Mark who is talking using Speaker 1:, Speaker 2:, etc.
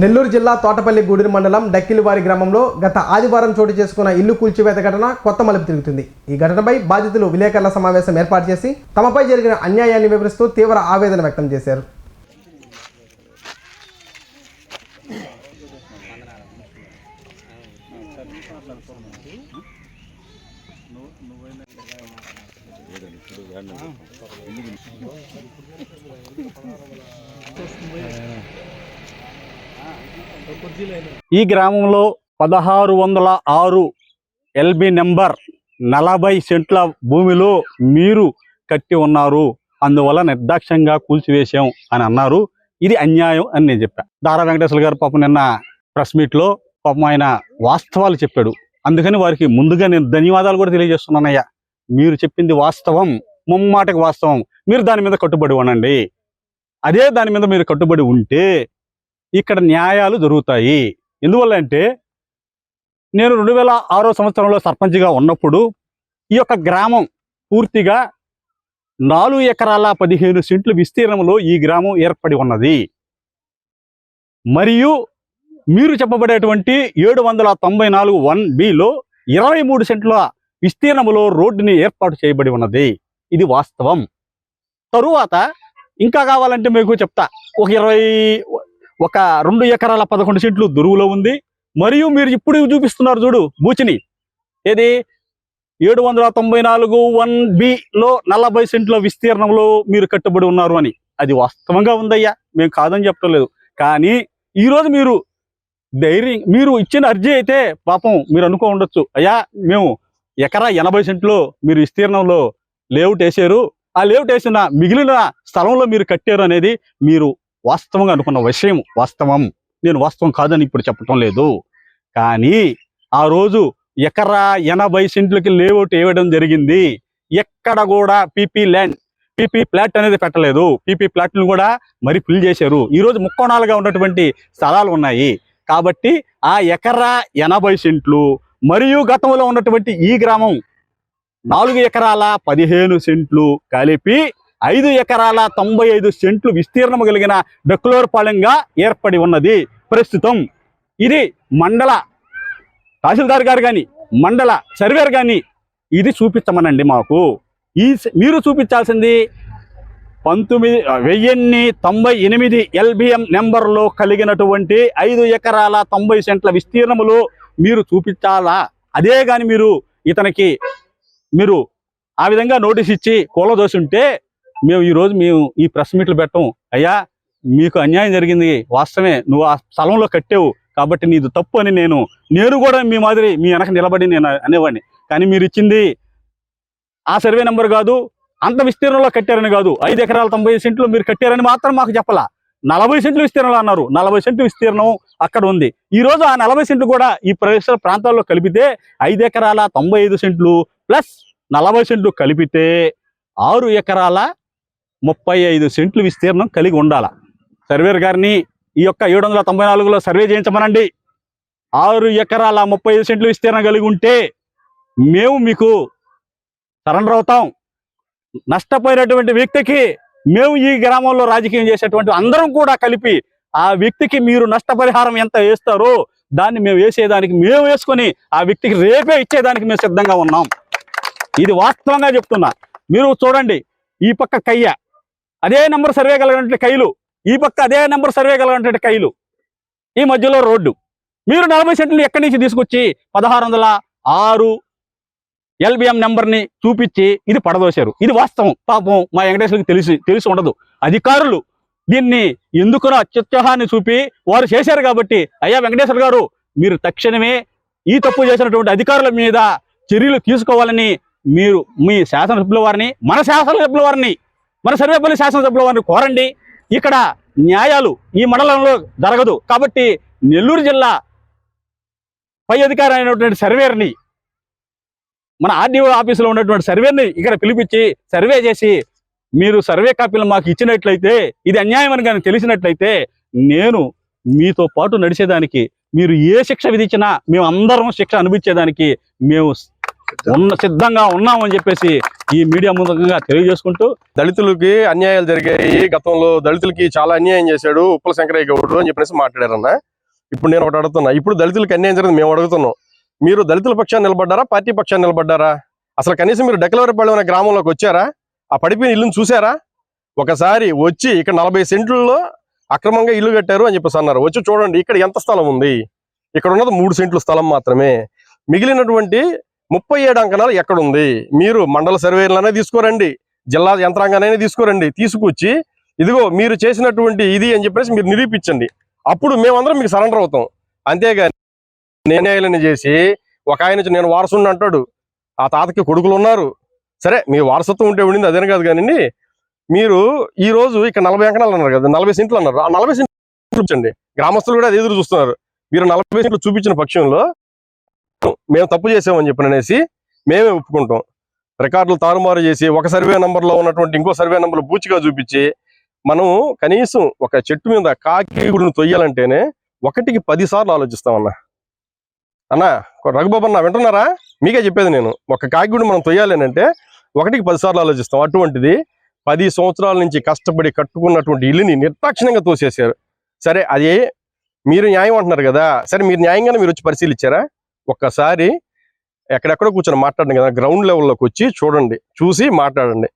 Speaker 1: నెల్లూరు జిల్లా తోటపల్లి గూడూరు మండలం డక్కిలివారి గ్రామంలో గత ఆదివారం చోటు చేసుకున్న ఇల్లు కూల్చివేత ఘటన కొత్త మలుపు తిరుగుతుంది. ఈ ఘటనపై బాధితులు విలేకరుల సమావేశం ఏర్పాటు చేసి తమపై జరిగిన అన్యాయాన్ని వివరిస్తూ తీవ్ర ఆవేదన వ్యక్తం చేశారు.
Speaker 2: ఈ గ్రామంలో పదహారు వందల ఆరు ఎల్బి నెంబర్ నలభై సెంట్ల భూమిలో మీరు కట్టి ఉన్నారు. అందువల్ల నిర్దాక్ష్యంగా కూల్చివేశాం అని అన్నారు. ఇది అన్యాయం అని నేను చెప్పాను దారా వెంకటేశ్వర గారు పాపం నిన్న ప్రెస్ మీట్లో పాపం ఆయన వాస్తవాలు చెప్పాడు. అందుకని వారికి ముందుగా నేను ధన్యవాదాలు కూడా తెలియజేస్తున్నానయ్యా. మీరు చెప్పింది వాస్తవం ముమ్మాటకి వాస్తవం. మీరు దాని మీద కట్టుబడి ఉండండి. అదే దాని మీద మీరు కట్టుబడి ఉంటే ఇక్కడ న్యాయాలు జరుగుతాయి. ఎందువల్ల అంటే నేను రెండు వేల ఆరో సంవత్సరంలో సర్పంచ్గా ఉన్నప్పుడు ఈ యొక్క గ్రామం పూర్తిగా నాలుగు ఎకరాల పదిహేను సెంట్లు విస్తీర్ణంలో ఈ గ్రామం ఏర్పడి ఉన్నది. మరియు మీరు చెప్పబడేటువంటి ఏడు వందల తొంభై నాలుగు వన్ బిలో ఇరవై మూడు సెంట్ల విస్తీర్ణములో రోడ్డుని ఏర్పాటు చేయబడి ఉన్నది. ఇది వాస్తవం. తరువాత ఇంకా కావాలంటే మీకు చెప్తా. ఒక ఇరవై ఒక రెండు ఎకరాల పదకొండు సెంట్లు దురువులో ఉంది. మరియు మీరు ఇప్పుడు చూపిస్తున్నారు చూడు బూచిని. ఏది? ఏడు వందల తొంభై నాలుగు వన్ బిలో నలభై సెంట్ల విస్తీర్ణంలో మీరు కట్టుబడి ఉన్నారు అని. అది వాస్తవంగా ఉందయ్యా. మేము కాదని చెప్పడం లేదు. కానీ ఈరోజు మీరు ధైర్యం మీరు ఇచ్చిన అర్జీ అయితే పాపం మీరు అనుకో ఉండొచ్చు. అయ్యా మేము ఎకరా ఎనభై సెంట్లో మీరు విస్తీర్ణంలో లేఅవుట్ వేసారు ఆ లేఅవుట్ వేసిన మిగిలిన స్థలంలో మీరు కట్టారు అనేది మీరు వాస్తవంగా అనుకున్న విషయం వాస్తవం. నేను వాస్తవం కాదని ఇప్పుడు చెప్పటం లేదు. కానీ ఆ రోజు ఎకరా ఎనభై సెంట్లకి లేఅవుట్ వేయడం జరిగింది. ఎక్కడ కూడా పీపీ ల్యాండ్ పీపీ ప్లాట్ అనేది పెట్టలేదు. పీపీ ప్లాట్ను కూడా మరి ఫిల్ చేశారు. ఈరోజు ముక్కోణాలుగా ఉన్నటువంటి స్థలాలు ఉన్నాయి. కాబట్టి ఆ ఎకరా ఎనభై సెంట్లు మరియు గతంలో ఉన్నటువంటి ఈ గ్రామం నాలుగు ఎకరాల పదిహేను సెంట్లు కలిపి ఐదు ఎకరాల తొంభై ఐదు సెంట్లు విస్తీర్ణం కలిగిన డెక్లోర్పాలెంగా ఏర్పడి ఉన్నది ప్రస్తుతం. ఇది మండల తహసీల్దార్ గారు కానీ మండల సర్వేర్ కానీ ఇది చూపించమనండి మాకు. ఈ మీరు చూపించాల్సింది పంతొమ్మిది వెయ్యిన్ని తొంభై ఎనిమిది ఎల్బిఎం నెంబర్లో కలిగినటువంటి ఐదు ఎకరాల తొంభై సెంట్ల విస్తీర్ణములో మీరు చూపించాలా? అదే కానీ మీరు ఇతనికి మీరు ఆ విధంగా నోటీస్ ఇచ్చి కూలదోసి ఉంటే మేము ఈరోజు మేము ఈ ప్రెస్ మీట్లు పెట్టం. అయ్యా మీకు అన్యాయం జరిగింది. వాస్తవమే నువ్వు ఆ స్థలంలో కట్టావు. కాబట్టి నీది తప్పు అని నేను నేను కూడా మీ మాదిరి మీ వెనక నిలబడి నేను అనేవాడిని. కానీ మీరు ఇచ్చింది ఆ సర్వే నెంబర్ కాదు అంత విస్తీర్ణంలో కట్టారని కాదు. ఐదు ఎకరాల తొంభై సెంట్లు మీరు కట్టారని మాత్రం మాకు చెప్పలా. నలభై సెంట్లు విస్తీర్ణంలో అన్నారు. నలభై సెంట్లు విస్తీర్ణం అక్కడ ఉంది. ఈ రోజు ఆ నలభై సెంట్లు కూడా ఈ ప్రదేశ ప్రాంతాల్లో కలిపితే ఐదు ఎకరాల తొంభై ఐదు సెంట్లు ప్లస్ నలభై సెంట్లు కలిపితే ఆరు ఎకరాల ముప్పై ఐదు సెంట్లు విస్తీర్ణం కలిగి ఉండాల. సర్వేర్ గారిని ఈ యొక్క ఏడు వందల తొంభై నాలుగులో సర్వే చేయించమనండి. ఆరు ఎకరాల ముప్పై ఐదు సెంట్లు విస్తీర్ణం కలిగి ఉంటే మేము మీకు సరెండర్ అవుతాం. నష్టపోయినటువంటి వ్యక్తికి మేము ఈ గ్రామంలో రాజకీయం చేసేటువంటి అందరం కూడా కలిపి ఆ వ్యక్తికి మీరు నష్టపరిహారం ఎంత వేస్తారో దాన్ని మేము వేసేదానికి మేము వేసుకొని ఆ వ్యక్తికి రేపే ఇచ్చేదానికి మేము సిద్ధంగా ఉన్నాం. ఇది వాస్తవంగా చెప్తున్నా. మీరు చూడండి ఈ పక్క కయ్య అదే నెంబర్ సర్వే కలిగినటువంటి కైలు ఈ పక్క అదే నెంబర్ సర్వే కలిగినటువంటి కైలు ఈ మధ్యలో రోడ్డు. మీరు నలభై సెంట్లు ఎక్కడి నుంచి తీసుకొచ్చి పదహారు వందల ఆరు ఎల్బిఎం నెంబర్ని చూపించి ఇది పడదోశారు. ఇది వాస్తవం. పాపం మా వెంకటేశ్వరికి తెలిసి తెలిసి ఉండదు. అధికారులు దీన్ని ఎందుకునో అత్యుత్సాహాన్ని చూపి వారు చేశారు కాబట్టి అయ్యా వెంకటేశ్వర గారు మీరు తక్షణమే ఈ తప్పు చేసినటువంటి అధికారుల మీద చర్యలు తీసుకోవాలని మీరు మీ శాసనసభ్యుల వారిని మన శాసనసభ్యుల వారిని మన సర్వేపల్లి శాసనసభ్యుల వారిని కోరండి. ఇక్కడ న్యాయాలు ఈ మండలంలో జరగదు. కాబట్టి నెల్లూరు జిల్లా పై అధికారి అయినటువంటి సర్వేర్ని మన ఆర్డీఓ ఆఫీసులో ఉన్నటువంటి సర్వేర్ని ఇక్కడ పిలిపించి సర్వే చేసి మీరు సర్వే కాపీలు మాకు ఇచ్చినట్లయితే ఇది అన్యాయం అని కానీ తెలిసినట్లయితే నేను మీతో పాటు నడిచేదానికి మీరు ఏ శిక్ష విధించినా మేము అందరం శిక్ష అనిపించేదానికి మేము ఉన్న సిద్ధంగా ఉన్నామని చెప్పేసి ఈ మీడియా ముందుగా తెలియజేసుకుంటూ
Speaker 3: దళితులకి అన్యాయాలు జరిగాయి. గతంలో దళితులకి చాలా అన్యాయం చేశాడు ఉప్పల శంకరయ్య గౌడు అని చెప్పేసి మాట్లాడారన్న. ఇప్పుడు నేను ఒకటి అడుగుతున్నా. ఇప్పుడు దళితులకి అన్యాయం జరిగింది మేము అడుగుతున్నాం. మీరు దళితుల పక్షాన్ని నిలబడ్డారా? పార్టీ పక్షాన్ని నిలబడ్డారా? అసలు కనీసం మీరు డెక్లవరపల్లి అనే గ్రామంలోకి వచ్చారా? ఆ పడిపోయిన ఇల్లును చూసారా ఒకసారి వచ్చి ఇక్కడ నలభై సెంట్లలో అక్రమంగా ఇల్లు కట్టారు అని చెప్పేసి అన్నారు. వచ్చి చూడండి ఇక్కడ ఎంత స్థలం ఉంది? ఇక్కడ ఉన్నది మూడు సెంట్లు స్థలం మాత్రమే. మిగిలినటువంటి ముప్పై ఏడు అంకణాలు ఎక్కడుంది? మీరు మండల సర్వేలనే తీసుకోరండి. జిల్లా యంత్రాంగానైనా తీసుకోరండి. తీసుకొచ్చి ఇదిగో మీరు చేసినటువంటి ఇది అని చెప్పేసి మీరు నిరూపించండి. అప్పుడు మేమందరం మీకు సరెండర్ అవుతాం. అంతేగాని నిర్ణయాలను చేసి ఒక ఆయన నుంచి నేను వారసుని అంటాడు. ఆ తాతకి కొడుకులు ఉన్నారు. సరే మీ వారసత్వం ఉంటే ఉండింది అదేం కాదు కానీ మీరు ఈ రోజు ఇక్కడ నలభై అంకణాలు అన్నారు కదా నలభై సెంట్లు అన్నారు. ఆ నలభై సెంట్లు చూపించండి. గ్రామస్తులు కూడా అది ఎదురు చూస్తున్నారు. మీరు నలభై సెంట్లు చూపించిన పక్షంలో మేము తప్పు చేసామని చెప్పిన అనేసి మేమే ఒప్పుకుంటాం. రికార్డులు తారుమారు చేసి ఒక సర్వే నెంబర్లో ఉన్నటువంటి ఇంకో సర్వే నెంబర్లు బూచిగా చూపించి మనం కనీసం ఒక చెట్టు మీద కాకి గుడిని తొయ్యాలంటేనే ఒకటికి పది సార్లు ఆలోచిస్తామన్నా. అన్న రఘుబాబు అన్న వింటున్నారా? మీకే చెప్పేది నేను. ఒక కాకి గుడి మనం తొయ్యాలి అంటే ఒకటికి పది సార్లు ఆలోచిస్తాం. అటువంటిది పది సంవత్సరాల నుంచి కష్టపడి కట్టుకున్నటువంటి ఇల్లుని నిర్దాక్షిణ్యంగా తోసేశారు. సరే అది మీరు న్యాయం అంటున్నారు కదా. సరే మీరు న్యాయంగానే మీరు వచ్చి పరిశీలించారా ఒక్కసారి ఎక్కడెక్కడో కూర్చొని మాట్లాడండి కదా గ్రౌండ్ లెవెల్లోకి వచ్చి చూడండి చూసి మాట్లాడండి.